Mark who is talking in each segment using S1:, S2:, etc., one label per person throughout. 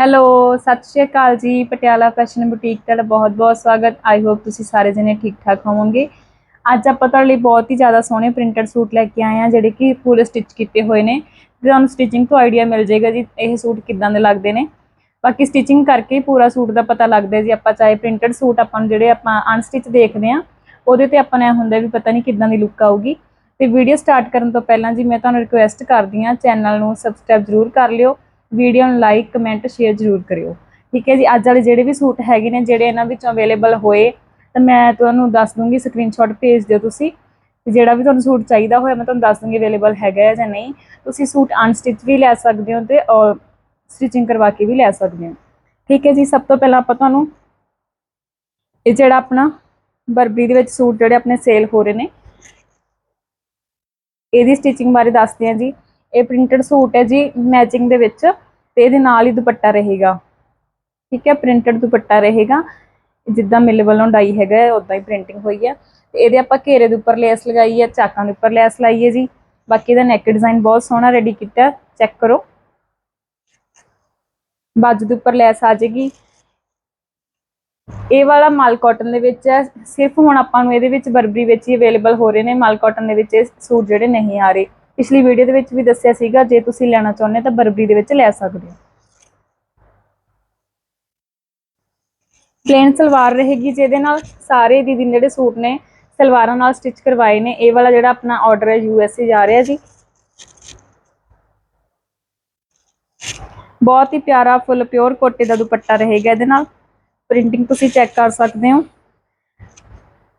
S1: Hello, ਸਤਿ ਸ਼੍ਰੀ ਅਕਾਲ ਜੀ। Patiala fashion boutique ਤੁਹਾਡਾ ਬਹੁਤ-ਬਹੁਤ ਸਵਾਗਤ। ਆਈ ਹੋਪ ਤੁਸੀਂ ਸਾਰੇ ਜਣੇ ਠੀਕ-ਠਾਕ ਹੋਵੋਗੇ। ਅੱਜ ਆਪਾਂ ਤੁਹਾਡੇ ਲਈ ਬਹੁਤ ਹੀ ਜ਼ਿਆਦਾ ਸੋਹਣੇ ਪ੍ਰਿੰਟਡ ਸੂਟ ਲੈ ਕੇ ਆਏ ਆ ਜਿਹੜੇ ਕਿ ਪੂਰੇ ਸਟਿਚ ਕੀਤੇ ਹੋਏ ਨੇ। ਤੇ ਤੁਹਾਨੂੰ ਸਟਿਚਿੰਗ ਤੋਂ ਆਈਡੀਆ ਮਿਲ ਜਾਏਗਾ ਜੀ, ਇਹ ਸੂਟ ਕਿੱਦਾਂ ਦੇ ਲੱਗਦੇ ਨੇ। ਬਾਕੀ ਸਟਿਚਿੰਗ ਕਰਕੇ ਪੂਰਾ ਸੂਟ ਦਾ ਪਤਾ ਲੱਗਦਾ ਜੀ, ਆਪਾਂ ਚਾਹੇ ਪ੍ਰਿੰਟਡ ਸੂਟ ਆਪਾਂ ਨੂੰ ਜਿਹੜੇ ਆਪਾਂ ਅਨਸਟਿਚ ਦੇਖਦੇ ਆ ਉਹਦੇ ਤੇ ਆਪਾਂ ਨੂੰ ਹੁੰਦਾ ਵੀ ਪਤਾ ਨਹੀਂ ਕਿੱਦਾਂ ਦੀ ਲੁੱਕ ਆਊਗੀ। ਤੇ ਵੀਡੀਓ ਸਟਾਰਟ ਕਰਨ ਤੋਂ ਪਹਿਲਾਂ ਜੀ, ਮੈਂ ਤੁਹਾਨੂੰ ਰਿਕੁਐਸਟ ਕਰਦੀ ਆ ਚੈਨਲ ਨੂੰ ਸਬਸਕ੍ਰਾਈਬ ਜ਼ਰੂਰ ਕਰ ਲਿਓ। ਵੀਡੀਓ ਨੂੰ ਲਾਈਕ ਕਮੈਂਟ ਸ਼ੇਅਰ ਜ਼ਰੂਰ ਕਰਿਓ। ਠੀਕ ਹੈ ਜੀ? ਅੱਜ ਵਾਲੇ ਜਿਹੜੇ ਵੀ ਸੂਟ ਹੈਗੇ ਨੇ, ਜਿਹੜੇ ਇਹਨਾਂ ਵਿੱਚੋਂ ਅਵੇਲੇਬਲ ਹੋਏ, ਤਾਂ ਮੈਂ ਤੁਹਾਨੂੰ ਦੱਸ ਦੂੰਗੀ ਸਕਰੀਨਸ਼ਾਟ ਭੇਜ ਦਿਓ ਤੁਸੀਂ। ਤੇ ਜਿਹੜਾ ਵੀ ਤੁਹਾਨੂੰ ਸੂਟ ਚਾਹੀਦਾ ਹੋਇਆ, ਮੈਂ ਤੁਹਾਨੂੰ ਦੱਸ ਦੂੰਗੀ ਅਵੇਲੇਬਲ ਹੈਗਾ ਹੈ ਜਾਂ ਨਹੀਂ। ਤੁਸੀਂ ਸੂਟ ਅਨਸਟਿਚ ਵੀ ਲੈ ਸਕਦੇ ਹੋ ਤੇ ਔਰ ਸਟਿਚਿੰਗ ਕਰਵਾ ਕੇ ਵੀ ਲੈ ਸਕਦੇ ਹੋ। ਠੀਕ ਹੈ ਜੀ? ਸਭ ਤੋਂ ਪਹਿਲਾਂ ਆਪਾਂ ਤੁਹਾਨੂੰ ਇਹ ਜਿਹੜਾ ਆਪਣਾ ਬਰਬਰੀ ਦੇ ਵਿੱਚ ਸੂਟ ਜਿਹੜੇ ਆਪਣੇ ਸੇਲ ਹੋ ਰਹੇ ਨੇ, ਇਹਦੀ ਸਟਿਚਿੰਗ ਬਾਰੇ ਦੱਸਦੇ ਹਾਂ ਜੀ। ਇਹ ਪ੍ਰਿੰਟਡ ਸੂਟ ਹੈ ਜੀ ਮੈਚਿੰਗ ਦੇ ਵਿੱਚ ਤੇ ਇਹਦੇ ਨਾਲ ਹੀ ਦੁਪੱਟਾ ਰਹੇਗਾ। ਠੀਕ ਹੈ ਪ੍ਰਿੰਟਡ ਦੁਪੱਟਾ ਰਹੇਗਾ। ਜਿੱਦਾਂ ਮਿਲ ਵੱਲੋਂ ਡਾਈ ਹੈਗਾ ਉਦਾਂ ਹੀ ਪ੍ਰਿੰਟਿੰਗ ਹੋਈ ਹੈ। ਤੇ ਇਹਦੇ ਆਪਾਂ ਘੇਰੇ ਦੇ ਉੱਪਰ ਲੈਸ ਲਗਾਈ ਹੈ, ਚਾਕਾਂ ਦੇ ਉੱਪਰ ਲੈਸ ਲਾਈ ਹੈ ਜੀ। ਬਾਕੀ ਇਹਦਾ ਨੈਕ ਡਿਜ਼ਾਈਨ ਬਹੁਤ ਸੋਹਣਾ ਰੈਡੀ ਕੀਤਾ ਚੈੱਕ ਕਰੋ। ਬਾਜੂ ਦੇ ਉੱਪਰ ਲੈਸ ਆ ਜਾਏਗੀ। ਇਹ ਵਾਲਾ ਮਾਲ ਕਾਟਨ ਦੇ ਵਿੱਚ ਹੈ। ਸਿਰਫ ਹੁਣ ਆਪਾਂ ਨੂੰ ਇਹਦੇ ਵਿੱਚ ਬਰਬਰੀ ਵਿੱਚ ਹੀ ਅਵੇਲੇਬਲ ਹੋ ਰਹੇ ਨੇ। ਮਾਲ ਕਾਟਨ ਦੇ ਵਿੱਚ ਇਹ ਸੂਟ ਜਿਹੜੇ ਨਹੀਂ ਆ ਰਹੇ। ਪਿਛਲੀ ਵੀਡੀਓ ਦੇ ਵਿੱਚ ਵੀ ਦੱਸਿਆ ਸੀਗਾ, ਜੇ ਤੁਸੀਂ ਲੈਣਾ ਚਾਹੁੰਦੇ ਤਾਂ ਬਰਬਰੀ ਦੇ ਵਿੱਚ ਲੈ ਸਕਦੇ ਹੋ। ਪਲੇਨ ਸਲਵਾਰ ਰਹੇਗੀ ਜਿਹਦੇ ਨਾਲ ਸਾਰੇ ਦੀਦੀ ਜਿਹੜੇ ਸੂਟ ਨੇ, ਸਲਵਾਰਾਂ ਨਾਲ ਸਟਿਚ ਕਰਵਾਏ ਨੇ। ਇਹ ਵਾਲਾ ਜਿਹੜਾ ਆਪਣਾ ਆਰਡਰ ਹੈ ਯੂਐਸਏ ਜਾ ਰਿਹਾ ਜੀ। ਬਹੁਤ ਹੀ ਪਿਆਰਾ ਫੁੱਲ ਪਿਓਰ ਕੋਟੇ ਦਾ ਦੁਪੱਟਾ ਰਹੇਗਾ ਇਹਦੇ ਨਾਲ। ਪ੍ਰਿੰਟਿੰਗ ਤੁਸੀਂ ਚੈੱਕ ਕਰ ਸਕਦੇ ਹੋ।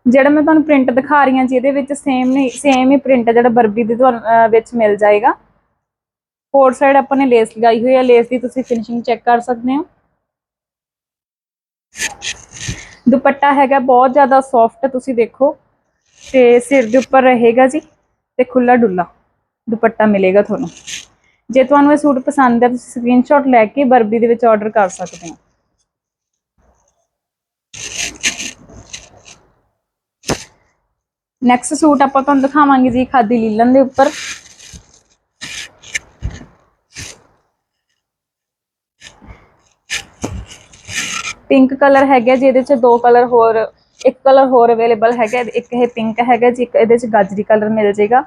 S1: ਜਿਹੜਾ ਮੈਂ ਤੁਹਾਨੂੰ ਪ੍ਰਿੰਟ ਦਿਖਾ ਰਹੀ ਹਾਂ ਜੀ, ਇਹਦੇ ਵਿੱਚ ਸੇਮ ਨਹੀਂ ਸੇਮ ਹੀ ਪ੍ਰਿੰਟ ਜਿਹੜਾ ਬਰਬੀ ਦੇ ਤੁਹਾਨੂੰ ਵਿੱਚ ਮਿਲ ਜਾਏਗਾ। ਫੋਰ ਸਾਈਡ ਆਪਾਂ ਨੇ ਲੇਸ ਲਗਾਈ ਹੋਈ ਹੈ ਲੇਸ ਦੀ ਤੁਸੀਂ ਫਿਨਿਸ਼ਿੰਗ ਚੈੱਕ ਕਰ ਸਕਦੇ ਹੋ। ਦੁਪੱਟਾ ਹੈਗਾ, ਬਹੁਤ ਜ਼ਿਆਦਾ ਸੌਫਟ ਤੁਸੀਂ ਦੇਖੋ। ਤੇ ਸਿਰ ਦੇ ਉੱਪਰ ਰਹੇਗਾ ਜੀ ਤੇ ਖੁੱਲਾ ਡੁੱਲਾ ਦੁਪੱਟਾ ਮਿਲੇਗਾ ਤੁਹਾਨੂੰ। ਜੇ ਤੁਹਾਨੂੰ ਇਹ ਸੂਟ ਪਸੰਦ ਹੈ ਤੁਸੀਂ ਸਕਰੀਨਸ਼ਾਟ ਲੈ ਕੇ ਬਰਬੀ ਦੇ ਵਿੱਚ ਆਰਡਰ ਕਰ ਸਕਦੇ ਹੋ। ਨੈਕਸਟ ਸੂਟ ਆਪਾਂ ਤੁਹਾਨੂੰ ਦਿਖਾਵਾਂਗੇ ਜੀ ਖਾਦੀ ਲੀਲਨ ਦੇ ਉੱਪਰ। ਪਿੰਕ ਕਲਰ ਹੈਗਾ ਜੀ, ਇਹਦੇ ਚ ਦੋ ਕਲਰ ਹੋਰ, ਇੱਕ ਕਲਰ ਹੋਰ ਅਵੇਲੇਬਲ ਹੈਗਾ, ਇੱਕ ਇਹ ਪਿੰਕ ਹੈਗਾ ਜੀ, ਇੱਕ ਇਹਦੇ ਚ ਗਾਜਰੀ ਕਲਰ ਮਿਲ ਜਾਏਗਾ।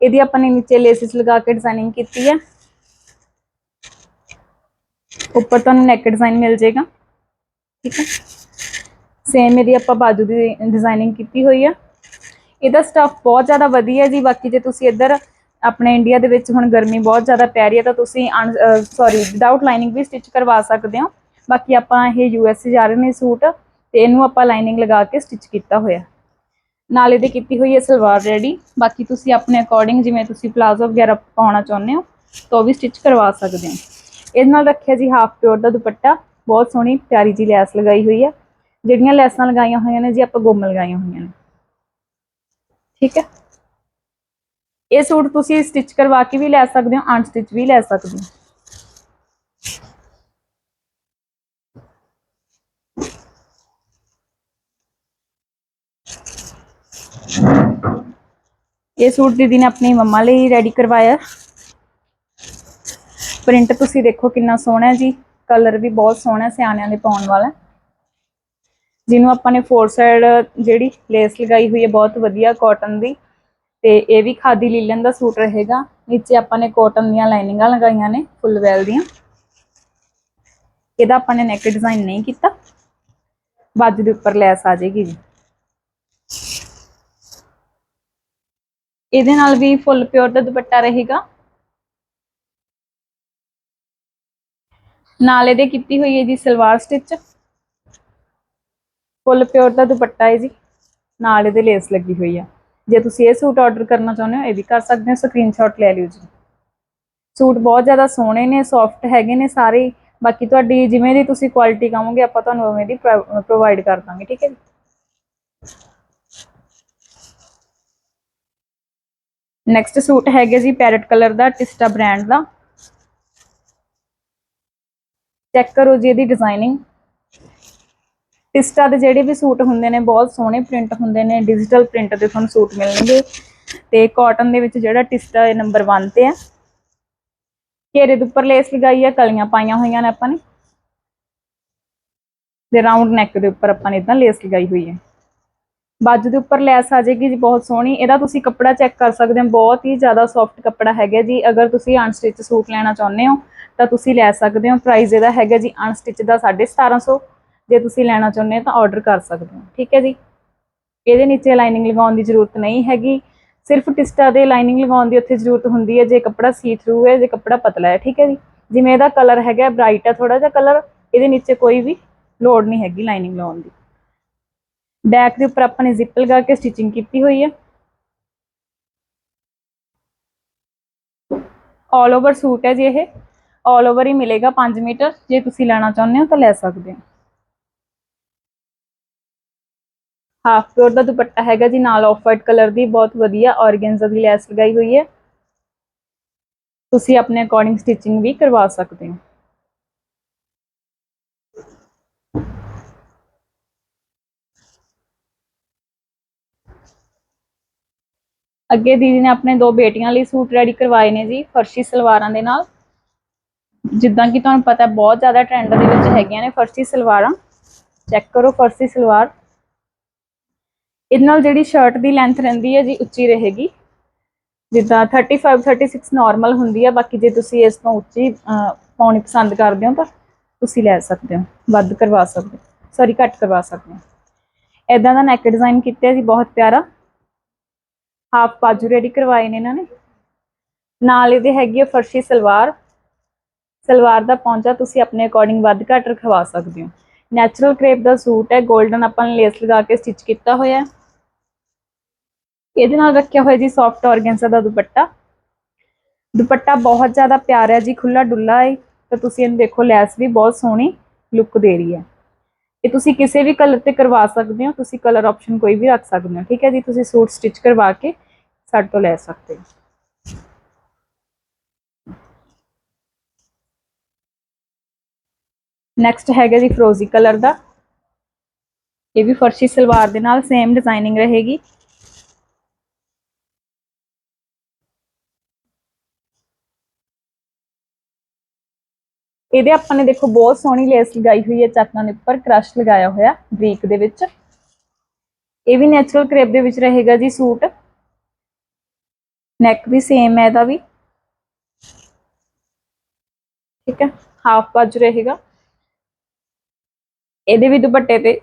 S1: ਇਹਦੀ ਆਪਾਂ ਨੇ ਨੀਚੇ ਲੇਸਿਸ ਲਗਾ ਕੇ ਡਿਜ਼ਾਈਨਿੰਗ ਕੀਤੀ ਹੈ। ਉੱਪਰ ਤੁਹਾਨੂੰ ਨੈਕ ਡਿਜ਼ਾਈਨ ਮਿਲ ਜਾਏਗਾ। ਠੀਕ ਹੈ। ਸੇਮ ਇਹਦੀ ਆਪਾਂ ਬਾਜੂ ਦੀ ਡਿਜ਼ਾਈਨਿੰਗ ਕੀਤੀ ਹੋਈ ਹੈ। ਇਹਦਾ ਸਟਫ ਬਹੁਤ ਜ਼ਿਆਦਾ ਵਧੀਆ ਜੀ, ਬਾਕੀ ਜੇ ਤੁਸੀਂ ਇੱਧਰ ਆਪਣੇ ਇੰਡੀਆ ਦੇ ਵਿੱਚ ਹੁਣ ਗਰਮੀ ਬਹੁਤ ਜ਼ਿਆਦਾ ਪੈ ਰਹੀ ਹੈ ਤਾਂ ਤੁਸੀਂ ਸੌਰੀ ਵਿਦਆਊਟ ਲਾਈਨਿੰਗ ਵੀ ਸਟਿਚ ਕਰਵਾ ਸਕਦੇ ਹੋ। ਬਾਕੀ ਆਪਾਂ ਇਹ ਯੂਐਸਏ ਜਾ ਰਹੇ ਨੇ ਸੂਟ ਤੇ ਇਹਨੂੰ ਆਪਾਂ ਲਾਈਨਿੰਗ ਲਗਾ ਕੇ ਸਟਿਚ ਕੀਤਾ ਹੋਇਆ। ਨਾਲ ਇਹਦੇ ਕੀਤੀ ਹੋਈ ਹੈ ਸਲਵਾਰ ਰੈਡੀ। ਬਾਕੀ ਤੁਸੀਂ ਆਪਣੇ ਅਕੋਰਡਿੰਗ ਜਿਵੇਂ ਤੁਸੀਂ ਪਲਾਜ਼ੋ ਵਗੈਰਾ ਪਾਉਣਾ ਚਾਹੁੰਦੇ ਹੋ, ਤਾਂ ਉਹ ਵੀ ਸਟਿਚ ਕਰਵਾ ਸਕਦੇ ਹੋ। ਇਹਦੇ ਨਾਲ ਰੱਖਿਆ ਜੀ ਹਾਫ ਪਿਓਰ ਦਾ ਦੁਪੱਟਾ। ਬਹੁਤ ਸੋਹਣੀ ਪਿਆਰੀ ਜੀ ਲੈਸ ਲਗਾਈ ਹੋਈ ਹੈ। ਜਿਹੜੀਆਂ ਲੈਸਾਂ ਲਗਾਈਆਂ ਹੋਈਆਂ ਨੇ ਜੀ, ਆਪਾਂ ਗੁੰਮ ਲਗਾਈਆਂ ਹੋਈਆਂ ਨੇ। ਠੀਕ ਹੈ? ਇਹ ਸੂਟ ਤੁਸੀਂ ਸਟਿਚ ਕਰਵਾ ਕੇ ਵੀ ਲੈ ਸਕਦੇ ਹੋ ਅਨਸਟਿਚ ਵੀ ਲੈ ਸਕਦੇ ਹੋ। ਇਹ ਸੂਟ ਦੀਦੀ ਨੇ ਆਪਣੀ ਮੰਮਾ ਲਈ ਰੈਡੀ ਕਰਵਾਇਆ। ਪ੍ਰਿੰਟ ਤੁਸੀਂ ਦੇਖੋ ਕਿੰਨਾ ਸੋਹਣਾ ਜੀ ਕਲਰ ਵੀ ਬਹੁਤ ਸੋਹਣਾ ਸਿਆਣਿਆਂ ਦੇ ਪਾਉਣ ਵਾਲਾ। ਜਿਹਨੂੰ ਆਪਾਂ ਨੇ ਫੋਰ ਸਾਈਡ ਜਿਹੜੀ ਲੇਸ ਲਗਾਈ ਹੋਈ ਹੈ, ਬਹੁਤ ਵਧੀਆ ਕਾਟਨ ਦੀ, ਤੇ ਇਹ ਵੀ ਖਾਦੀ ਲੀਲਨ ਦਾ ਸੂਟ ਰਹੇਗਾ। ਨੀਚੇ ਆਪਾਂ ਨੇ ਕਾਟਨ ਦੀਆਂ ਲਾਈਨਿੰਗਾਂ ਲਗਾਈਆਂ ਨੇ ਫੁੱਲ ਵੈਲ ਦੀਆਂ। ਇਹਦਾ ਆਪਾਂ ਨੇ ਨੈਕ ਡਿਜ਼ਾਈਨ ਨਹੀਂ ਕੀਤਾ। ਬਾਜੂ ਦੇ ਉੱਪਰ ਲੈਸ ਆ ਜਾਏਗੀ ਜੀ। ਇਹਦੇ ਨਾਲ ਵੀ ਫੁੱਲ ਪਿਓਰ ਦਾ ਦੁਪੱਟਾ ਰਹੇਗਾ। ਨਾਲ ਇਹਦੇ ਕੀਤੀ ਹੋਈ ਹੈ ਜੀ ਸਲਵਾਰ ਸਟਿਚ ਫੁੱਲ ਪਿਓਰ ਦਾ ਦੁਪੱਟਾ ਹੈ ਜੀ। ਨਾਲ ਇਹਦੇ ਲੇਸ ਲੱਗੀ ਹੋਈ ਆ। ਜੇ ਤੁਸੀਂ ਇਹ ਸੂਟ ਆਰਡਰ ਕਰਨਾ ਚਾਹੁੰਦੇ ਹੋ, ਇਹ ਵੀ ਕਰ ਸਕਦੇ ਹੋ। ਸਕਰੀਨਸ਼ਾਟ ਲੈ ਲਿਓ ਜੀ। ਸੂਟ ਬਹੁਤ ਜ਼ਿਆਦਾ ਸੋਹਣੇ ਨੇ ਸੌਫਟ ਹੈਗੇ ਨੇ ਸਾਰੇ ਬਾਕੀ ਤੁਹਾਡੀ ਜਿਵੇਂ ਦੀ ਤੁਸੀਂ ਕੁਆਲਿਟੀ ਕਹੋਗੇ, ਆਪਾਂ ਤੁਹਾਨੂੰ ਉਵੇਂ ਦੀ ਪ੍ਰੋਵਾਈਡ ਕਰ ਦਾਂਗੇ, ਠੀਕ ਹੈ ਜੀ। ਨੈਕਸਟ ਸੂਟ ਹੈਗੇ ਜੀ ਪੈਰਟ ਕਲਰ ਦਾ ਟਿਸਟਾ ਬ੍ਰਾਂਡ ਦਾ। ਚੈੱਕ ਕਰੋ ਜੀ ਇਹਦੀ ਡਿਜ਼ਾਈਨਿੰਗ ਟਿਸਟਾ ਦੇ ਜਿਹੜੇ ਵੀ ਸੂਟ ਹੁੰਦੇ ਨੇ, ਬਹੁਤ ਸੋਹਣੇ ਪ੍ਰਿੰਟ ਹੁੰਦੇ ਨੇ ਡਿਜੀਟਲ ਪ੍ਰਿੰਟ ਦੇ ਤੁਹਾਨੂੰ ਸੂਟ ਮਿਲਣਗੇ। ਤੇ ਕਾਟਨ ਦੇ ਵਿੱਚ ਜਿਹੜਾ ਟਿਸਟਾ ਇਹ ਨੰਬਰ 1 ਤੇ ਆ। ਘੇਰੇ ਦੇ ਉੱਪਰ ਲੇਸ ਲਗਾਈ ਆ, ਕਲੀਆਂ ਪਾਈਆਂ ਹੋਈਆਂ ਨੇ ਆਪਾਂ ਨੇ। ਦੇ ਰਾਉਂਡ ਨੈਕ ਦੇ ਉੱਪਰ ਆਪਾਂ ਨੇ ਇਦਾਂ ਲੇਸ ਲਗਾਈ ਹੋਈ ਹੈ। ਬਾਜੂ ਦੇ ਉੱਪਰ ਲੈਸ ਆ ਜਾਏਗੀ ਜੀ, ਬਹੁਤ ਸੋਹਣੀ। ਇਹਦਾ ਤੁਸੀਂ ਕੱਪੜਾ ਚੈੱਕ ਕਰ ਸਕਦੇ ਹੋ, ਬਹੁਤ ਹੀ ਜ਼ਿਆਦਾ ਸੌਫਟ ਕੱਪੜਾ ਹੈਗਾ ਜੀ। ਅਗਰ ਤੁਸੀਂ ਅਨਸਟਿਚ ਸੂਟ ਲੈਣਾ ਚਾਹੁੰਦੇ ਹੋ, ਤਾਂ ਤੁਸੀਂ ਲੈ ਸਕਦੇ ਹੋ। ਪ੍ਰਾਈਸ ਇਹਦਾ ਹੈਗਾ ਜੀ ਅਨਸਟਿਚ ਦਾ 1750 ਜੇ ਤੁਸੀਂ ਲੈਣਾ ਚਾਹੁੰਦੇ ਹੋ ਤਾਂ ਆਰਡਰ ਕਰ ਸਕਦੇ ਹੋ। ਠੀਕ ਹੈ ਜੀ? ਇਹਦੇ ਨੀਚੇ ਲਾਈਨਿੰਗ ਲਗਾਉਣ ਦੀ ਜ਼ਰੂਰਤ ਨਹੀਂ ਹੈਗੀ। ਸਿਰਫ ਟਿਸਟਾ ਦੇ ਲਾਈਨਿੰਗ ਲਗਾਉਣ ਦੀ ਉੱਥੇ ਜ਼ਰੂਰਤ ਹੁੰਦੀ ਹੈ, ਜੇ ਕੱਪੜਾ ਸੀ ਥਰੂ ਹੈ, ਜੇ ਕੱਪੜਾ ਪਤਲਾ ਹੈ। ਠੀਕ ਹੈ ਜੀ? ਜਿਵੇਂ ਇਹਦਾ ਕਲਰ ਹੈਗਾ ਬ੍ਰਾਈਟ ਹੈ ਥੋੜਾ ਜਿਹਾ ਕਲਰ ਇਹਦੇ ਨੀਚੇ ਕੋਈ ਵੀ ਲੋੜ ਨਹੀਂ ਹੈਗੀ ਲਾਈਨਿੰਗ ਲਾਉਣ ਦੀ। ਬੈਕ ਦੇ ਉੱਪਰ ਆਪਾਂ ਨੇ ਜ਼ਿਪ ਲਗਾ ਕੇ ਸਟਿਚਿੰਗ ਕੀਤੀ ਹੋਈ ਹੈ। ਆਲ ਓਵਰ ਸੂਟ ਹੈ ਜੀ ਇਹ। ਆਲ ਓਵਰ ਹੀ ਮਿਲੇਗਾ 5 ਮੀਟਰ। ਜੇ ਤੁਸੀਂ ਲੈਣਾ ਚਾਹੁੰਦੇ ਹੋ ਤਾਂ ਲੈ ਸਕਦੇ ਹੋ। ਹਾਫ ਪਿਓਰ ਦਾ ਦੁਪੱਟਾ ਹੈਗਾ ਜੀ, ਨਾਲ ਆਫ ਵਾਈਟ ਕਲਰ ਦੀ, ਬਹੁਤ ਵਧੀਆ ਔਰਗੈਂਜ਼ਾ ਦੀ ਲੈਸ ਲਗਾਈ ਹੋਈ ਹੈ। ਤੁਸੀਂ ਆਪਣੇ ਅਕੋਰਡਿੰਗ ਸਟਿਚਿੰਗ ਵੀ ਕਰਵਾ ਸਕਦੇ ਹੋ। ਅੱਗੇ ਦੀਦੀ ਨੇ ਆਪਣੇ ਦੋ ਬੇਟੀਆਂ ਲਈ ਸੂਟ ਰੈਡੀ ਕਰਵਾਏ ਨੇ ਜੀ, ਫਰਸ਼ੀ ਸਲਵਾਰਾਂ ਦੇ ਨਾਲ। ਜਿੱਦਾਂ ਕਿ ਤੁਹਾਨੂੰ ਪਤਾ ਬਹੁਤ ਜ਼ਿਆਦਾ ਟ੍ਰੈਂਡ ਦੇ ਵਿੱਚ ਹੈਗੀਆਂ ਨੇ ਫਰਸ਼ੀ ਸਲਵਾਰਾਂ। ਚੈੱਕ ਕਰੋ ਫਰਸ਼ੀ ਸਲਵਾਰ। ਇਹਦੇ ਨਾਲ ਜਿਹੜੀ ਸ਼ਰਟ ਦੀ ਲੈਂਥ ਰਹਿੰਦੀ ਹੈ ਜੀ ਉੱਚੀ ਰਹੇਗੀ। ਜਿੱਦਾਂ 35 36 ਨਾਰਮਲ ਹੁੰਦੀ ਹੈ ਬਾਕੀ ਜੇ ਤੁਸੀਂ ਇਸ ਤੋਂ ਉੱਚੀ ਪਾਉਣੀ ਪਸੰਦ ਕਰਦੇ ਹੋ ਤਾਂ ਤੁਸੀਂ ਲੈ ਸਕਦੇ ਹੋ, ਵੱਧ ਕਰਵਾ ਸਕਦੇ ਹੋ ਸੌਰੀ ਘੱਟ ਕਰਵਾ ਸਕਦੇ ਹੋ। ਇਦਾਂ ਦਾ ਨੈਕ ਡਿਜ਼ਾਈਨ ਕੀਤਾ ਜੀ, ਬਹੁਤ ਪਿਆਰਾ। ਹਾਫ ਬਾਜੂ ਰੈਡੀ ਕਰਵਾਏ ਨੇ ਇਹਨਾਂ ਨੇ। ਨਾਲ ਇਹਦੇ ਹੈਗੀ ਹੈ ਫਰਸ਼ੀ ਸਲਵਾਰ। ਸਲਵਾਰ ਦਾ ਪੌਂਚਾ ਤੁਸੀਂ ਆਪਣੇ ਅਕੋਰਡਿੰਗ ਵੱਧ ਘੱਟ ਰਖਵਾ ਸਕਦੇ ਹੋ। ਨੈਚੁਰਲ ਕ੍ਰੇਪ ਦਾ ਸੂਟ ਹੈ 골ਡਨ ਆਪਾਂ ਨੇ ਲੇਸ ਲਗਾ ਕੇ ਸਟਿਚ ਕੀਤਾ ਹੋਇਆ ਹੈ। ਇਹਦੇ ਨਾਲ ਰੱਖਿਆ ਹੋਇਆ ਜੀ ਸੌਫਟ ਔਰਗੈਂਜ਼ਾ ਦਾ ਦੁਪੱਟਾ। ਦੁਪੱਟਾ ਬਹੁਤ ਜ਼ਿਆਦਾ ਪਿਆਰਾ ਹੈ ਜੀ ਖੁੱਲਾ ਡੁੱਲਾ ਹੈ। ਤਾਂ ਤੁਸੀਂ ਇਹਨੂੰ ਦੇਖੋ, ਲੈਸ ਵੀ ਬਹੁਤ ਸੋਹਣੀ ਲੁੱਕ ਦੇ ਰਹੀ ਹੈ। ਇਹ ਤੁਸੀਂ ਕਿਸੇ ਵੀ ਕਲਰ ਤੇ ਕਰਵਾ ਸਕਦੇ ਹੋ, ਤੁਸੀਂ ਕਲਰ ਆਪਸ਼ਨ ਕੋਈ ਵੀ ਰੱਖ ਸਕਦੇ ਹੋ। ਠੀਕ ਹੈ ਜੀ, ਤੁਸੀਂ ਸੂਟ ਸਟਿਚ ਕਰਵਾ ਕੇ ਸਾਡੇ ਤੋਂ ਲੈ ਸਕਦੇ ਹੋ। ਨੈਕਸਟ ਹੈਗਾ ਜੀ ਫਰੋਜ਼ੀ ਕਲਰ ਦਾ। ਇਹ ਵੀ ਫਰਸ਼ੀ ਸਲਵਾਰ ਦੇ ਨਾਲ ਸੇਮ ਡਿਜ਼ਾਈਨਿੰਗ ਰਹੇਗੀ। ਇਹਦੇ ਆਪਾਂ ਨੇ ਦੇਖੋ ਬਹੁਤ ਸੋਹਣੀ ਲੇਸ ਲਗਾਈ ਹੋਈ ਹੈ ਚਾਕਾਂ ਦੇ ਉੱਪਰ ਕ੍ਰਸ਼ ਲਗਾਇਆ ਹੋਇਆ ਬਰੀਕ ਦੇ ਵਿੱਚ। ਇਹ ਵੀ ਨੈਚੁਰਲ ਕ੍ਰੇਪ ਦੇ ਵਿੱਚ ਰਹੇਗਾ ਜੀ ਸੂਟ। ਨੈਕ ਵੀ ਸੇਮ ਹੈ ਇਹਦਾ ਵੀ। ਠੀਕ ਹੈ ਹਾਫ ਬਾਜੂ ਰਹੇਗਾ। ਇਹਦੇ ਵੀ ਦੁਪੱਟੇ ਤੇ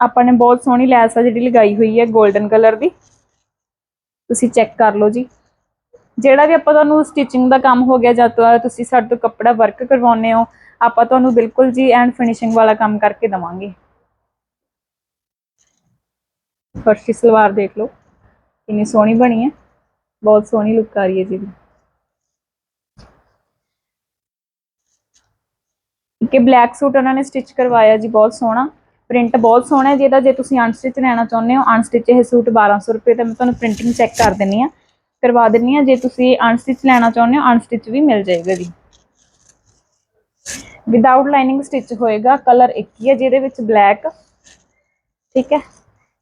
S1: ਆਪਾਂ ਨੇ ਬਹੁਤ ਸੋਹਣੀ ਲੈਸ ਆ ਜਿਹੜੀ ਲਗਾਈ ਹੋਈ ਹੈ 골ਡਨ ਕਲਰ ਦੀ। ਤੁਸੀਂ ਚੈੱਕ ਕਰ ਲਓ ਜੀ। ਜਿਹੜਾ ਵੀ ਆਪਾਂ ਤੁਹਾਨੂੰ ਸਟਿਚਿੰਗ ਦਾ ਕੰਮ ਹੋ ਗਿਆ ਜਾਂ ਤੁਸੀਂ ਸਾਡੇ ਤੋਂ ਕੱਪੜਾ ਵਰਕ ਕਰਵਾਉਂਦੇ ਹੋ, ਆਪਾਂ ਤੁਹਾਨੂੰ ਬਿਲਕੁਲ ਜੀ ਐਂਡ ਫਿਨਿਸ਼ਿੰਗ ਵਾਲਾ ਕੰਮ ਕਰਕੇ ਦਵਾਂਗੇ। ਫਰਸ਼ੀ ਸਲਵਾਰ ਦੇਖ ਲਓ, ਕਿੰਨੀ ਸੋਹਣੀ ਬਣੀ ਹੈ, ਬਹੁਤ ਸੋਹਣੀ ਲੁੱਕ ਆ ਰਹੀ ਹੈ ਜੀ। ਇਹਦੀ ਕਿ ਬਲੈਕ ਸੂਟ ਉਹਨਾਂ ਨੇ ਸਟਿਚ ਕਰਵਾਇਆ ਜੀ, ਬਹੁਤ ਸੋਹਣਾ। ਪ੍ਰਿੰਟ ਬਹੁਤ ਸੋਹਣਾ ਹੈ ਜਿਹਦਾ ਜੇ ਤੁਸੀਂ ਅਨਸਟਿਚ ਲੈਣਾ ਚਾਹੁੰਦੇ ਹੋ ਅਨਸਟਿਚ ਇਹ ਸੂਟ 1200 ਰੁਪਏ ਤੇ ਮੈਂ ਤੁਹਾਨੂੰ ਪ੍ਰਿੰਟਿੰਗ ਚੈੱਕ ਕਰ ਦਿੰਨੀ ਆ ਕਰਵਾ ਦਿੰਨੀ ਆ, ਜੇ ਤੁਸੀਂ ਅਨਸਟਿਚ ਲੈਣਾ ਚਾਹੁੰਦੇ ਹੋ ਅਨਸਟਿਚ ਵੀ ਮਿਲ ਜਾਏਗਾ ਜੀ। ਵਿਦਆਊਟ ਲਾਈਨਿੰਗ ਸਟਿਚ ਹੋਏਗਾ ਕਲਰ ਇੱਕ ਹੀ ਹੈ ਜਿਹਦੇ ਵਿੱਚ ਬਲੈਕ ਠੀਕ ਹੈ?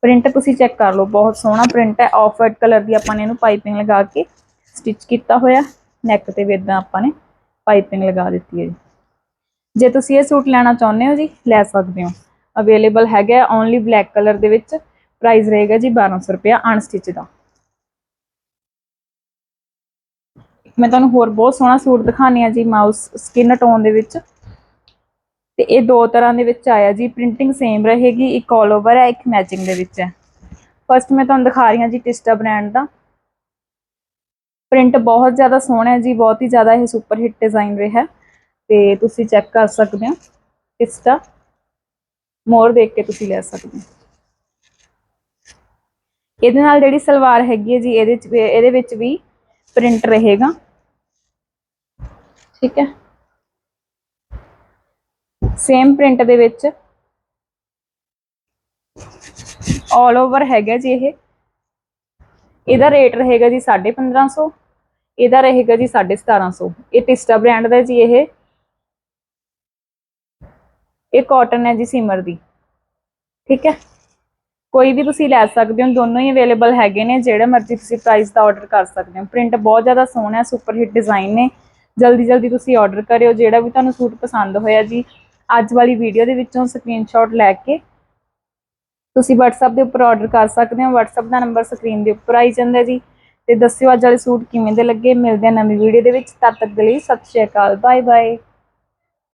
S1: ਪ੍ਰਿੰਟ ਤੁਸੀਂ ਚੈੱਕ ਕਰ ਲਓ, ਬਹੁਤ ਸੋਹਣਾ ਪ੍ਰਿੰਟ ਹੈ। ਆਫ ਵਾਈਟ ਕਲਰ ਦੀ ਆਪਾਂ ਨੇ ਇਹਨੂੰ ਪਾਈਪਿੰਗ ਲਗਾ ਕੇ ਸਟਿਚ ਕੀਤਾ ਹੋਇਆ। ਨੈਕ ਤੇ ਵੀ ਇਦਾਂ ਆਪਾਂ ਨੇ ਪਾਈਪਿੰਗ ਲਗਾ ਦਿੱਤੀ ਹੈ ਜੀ। ਜੇ ਤੁਸੀਂ ਇਹ ਸੂਟ ਲੈਣਾ ਚਾਹੁੰਦੇ ਹੋ ਜੀ, ਲੈ ਸਕਦੇ ਹੋ। ਅਵੇਲੇਬਲ ਹੈਗਾ ਓਨਲੀ ਬਲੈਕ ਕਲਰ ਦੇ ਵਿੱਚ। ਪ੍ਰਾਈਸ ਰਹੇਗਾ ਜੀ 1200 ਰੁਪਿਆ ਅਨਸਟਿਚ ਦਾ। ਮੈਂ ਤੁਹਾਨੂੰ ਹੋਰ ਬਹੁਤ ਸੋਹਣਾ ਸੂਟ ਦਿਖਾਣੀ ਆ ਜੀ ਮਾਊਸ ਸਕਿਨ ਟੋਨ ਦੇ ਵਿੱਚ। ਤੇ ਇਹ ਦੋ ਤਰ੍ਹਾਂ ਦੇ ਵਿੱਚ ਆਇਆ ਜੀ ਪ੍ਰਿੰਟਿੰਗ ਸੇਮ ਰਹੇਗੀ, ਇੱਕ ਆਲ ਓਵਰ ਹੈ, ਇੱਕ ਮੈਚਿੰਗ ਦੇ ਵਿੱਚ ਹੈ। ਫਸਟ ਮੈਂ ਤੁਹਾਨੂੰ ਦਿਖਾ ਰਹੀ ਹਾਂ ਜੀ ਟਿਸਟਾ ਬ੍ਰਾਂਡ ਦਾ। ਪ੍ਰਿੰਟ ਬਹੁਤ ਜ਼ਿਆਦਾ ਸੋਹਣਾ ਹੈ ਜੀ, ਬਹੁਤ ਹੀ ਜ਼ਿਆਦਾ ਇਹ ਸੁਪਰ ਹਿੱਟ ਡਿਜ਼ਾਈਨ ਰਿਹਾ ਤੇ ਤੁਸੀਂ ਚੈੱਕ ਕਰ ਸਕਦੇ ਹੋ ਟਿਸਟਾ ਮੋਰ ਦੇਖ ਕੇ ਤੁਸੀਂ ਲੈ ਸਕਦੇ ਹੋ। ਇਹਦੇ ਨਾਲ ਜਿਹੜੀ ਸਲਵਾਰ ਹੈਗੀ ਹੈ ਜੀ, ਇਹਦੇ ਇਹਦੇ ਵਿੱਚ ਵੀ ਪ੍ਰਿੰਟ ਰਹੇਗਾ। ਠੀਕ ਹੈ? ਸੇਮ ਪ੍ਰਿੰਟ ਦੇ ਵਿੱਚ ਆਲ ਓਵਰ ਹੈਗਾ ਜੀ ਇਹ। ਇਹਦਾ ਰੇਟ ਰਹੇਗਾ ਜੀ 1550 ਇਹਦਾ ਰਹੇਗਾ ਜੀ 1750 ਇਹ ਟਿਸਟਾ ਬ੍ਰਾਂਡ ਦਾ ਜੀ ਇਹ। ਇਹ ਕਾਟਨ ਹੈ ਜੀ ਸਿਮਰ ਦੀ। ਠੀਕ ਹੈ? ਕੋਈ ਵੀ ਤੁਸੀਂ ਲੈ ਸਕਦੇ ਹੋ, ਦੋਨੋਂ ਹੀ ਅਵੇਲੇਬਲ ਹੈਗੇ ਨੇ। ਜਿਹੜਾ ਮਰਜ਼ੀ ਤੁਸੀਂ ਪ੍ਰਾਈਸ ਦਾ ਆਰਡਰ ਕਰ ਸਕਦੇ ਹੋ। ਪ੍ਰਿੰਟ ਬਹੁਤ ਜ਼ਿਆਦਾ ਸੋਹਣਾ ਸੁਪਰ ਹਿੱਟ ਡਿਜ਼ਾਈਨ ਨੇ। ਜਲਦੀ ਜਲਦੀ ਤੁਸੀਂ ਆਰਡਰ ਕਰਿਓ, ਜਿਹੜਾ ਵੀ ਤੁਹਾਨੂੰ ਸੂਟ ਪਸੰਦ ਹੋਇਆ ਜੀ। ਅੱਜ ਵਾਲੀ ਵੀਡੀਓ ਦੇ ਵਿੱਚੋਂ ਸਕਰੀਨਸ਼ਾਟ ਲੈ ਕੇ ਤੁਸੀਂ WhatsApp ਦੇ ਉੱਪਰ ਆਰਡਰ ਕਰ ਸਕਦੇ ਹੋ। WhatsApp ਦਾ ਨੰਬਰ ਸਕਰੀਨ ਦੇ ਉੱਪਰ ਆਈ ਜਾਂਦਾ ਜੀ। ਤੇ ਦੱਸਿਓ ਅੱਜ ਵਾਲੇ ਸੂਟ ਕਿਵੇਂ ਦੇ ਲੱਗੇ। ਮਿਲਦੇ ਆ ਨਵੀਂ ਵੀਡੀਓ ਦੇ ਵਿੱਚ। ਤਦ ਤੱਕ ਦੇ ਲਈ ਸਤਿ ਸ਼੍ਰੀ ਅਕਾਲ। Bye bye